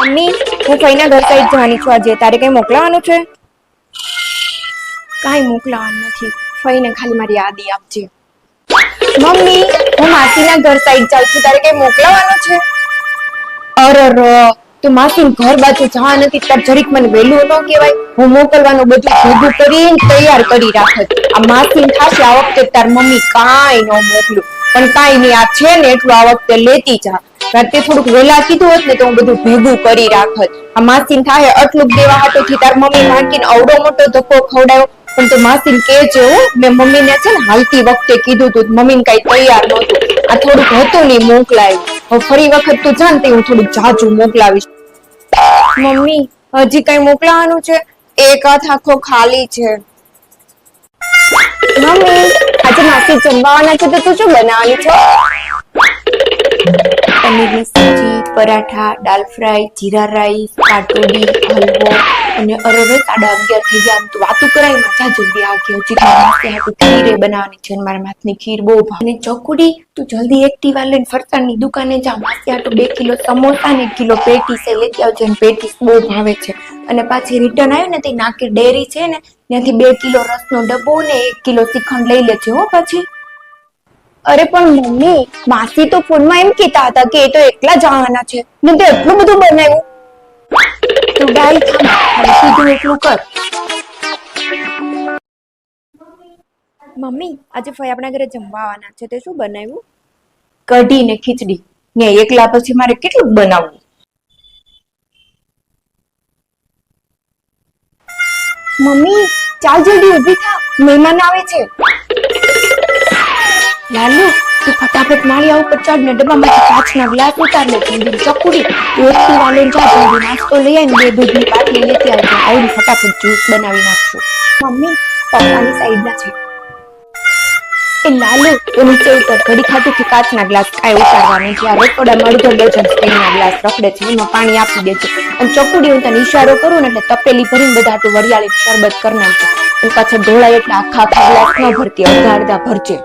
Mummy હું ફઈના ઘર side જવાની છું આજે. તારે કઈ મોકલાવાનું છે? કાંઈ મોકલાવાનું નથી. ફઈને ખાલી મારી યાદી આપજે. મમ્મી હું માસીના ઘર સાઈડ જાઉં છું. તારે કઈ મોકલાવાનું છે? અરે તું માસી ઘર બાજુ જવા નથી. તાર જરીક મને વહેલું ન કહેવાય. હું મોકલવાનું બધું ભેગું કરીને તૈયાર કરી રાખત આ માસી થાશે આ વખતે તાર મમ્મી કાંઈ ન મોકલું. પણ કાંઈ નહીં આ છે ને એટલું આ વખતે લેતી જા. રાતે થોડુંક વહેલા કીધું હોત ને તો હું બધું ભેગું કરી રાખત. આ માસીન થાય આટલું દેવા હાટોથી તાર મમ્મી નાખીને અવડો મોટો ધક્કો ખવડાવ્યો પણ તો માસીન કે છે મેં મમ્મીને છે ને હાલતી વખતે કીધું તું મમ્મીને કઈ તૈયાર નહોતું. આ થોડુંક હતું નહીં મોકલાયું. હવે ફરી વખત તું જાણ તે હું થોડુંક જાજુ મોકલાવીશ. મમ્મી હજી કઈ મોકલાવાનું છે? એક હાથ આખો ખાલી છે. મમ્મી આજે માસી જમવાના છે તો તું શું બનાવવાની છો? પનીરની સબ્જી, પરાઠા, દાલ ફ્રાય, જીરા રાઈસ કાટોડી હલવો અને અરે સાડા અગિયાર થઈ ગયા તો વાતું કરાય મજા જલ્દી આ ગયો હજી માસી હાટુ ખીર બનાવવાની છે મારા હાથની ખીર બહુ ભાવ. અને ચકુડી, તું જલ્દી એક્ટિવા લઈને ફરસાણની દુકાને જા. માસી તો બે કિલો સમોસા ને કિલો પેટીસ એ લેતી આવજે અને પેટીસ બહુ ભાવે છે. અને પાછી રિટર્ન આવ્યો ને તે નાકે ડેરી છે ને, ત્યાંથી બે કિલો રસનો ડબ્બો ને એક કિલો શ્રીખંડ લઈ લેજે હો પછી. અરે પણ મમ્મી માસી તો ફોનમાં એમ કહેતા હતા કે એ તો એકલા જવાના છે. ને તો એટલું બધું બનાવ્યું. તું ગાઈ ખા તું એટલું કર. મમ્મી આજે ફઈ આપણા ઘરે જમવા આવવાના છે. તે શું બનાવ્યું? કઢી ને ખીચડી. ને એકલા પછી મારે કેટલું બનાવવું? મમ્મી ચાલ જલ્દી ઊભી થા. મહેમાન આવે છે. લાલુ, તું ફટાફટ માળિયા ઉપર ચડ ને ડબ્બામાંથી કાચના ગ્લાસ ઉતાર લે જલ્દી ચકુડી તું લઈને જા જલ્દી નાસ્તો લઈ આવીને બે દૂધની પાટલી લેતી આવજો આવડી ફટાફટ જ્યુસ બનાવી નાખશું. મમ્મી, પપ્પાની સાઈડના છે. એ લાલુ, એ નીચે ઉતર, ઘડી ખાતું કાચના ગ્લાસ કાંઈ ઉતારવા છે આ રસોડામાં અડધો ડઝન સ્ટીલના ગ્લાસ રખડે છે, એમાં પાણી આપી દે છે. અને ચકુડી હું તને ઈશારો કરું ને એટલે તપેલી ભરીને બધા તું વરિયાળી શરબત કરી નાખજો. પાછા ઢોળાય એટલે આખા આખા ગ્લાસ ન ભરતી, અડધા અડધા ભરજે.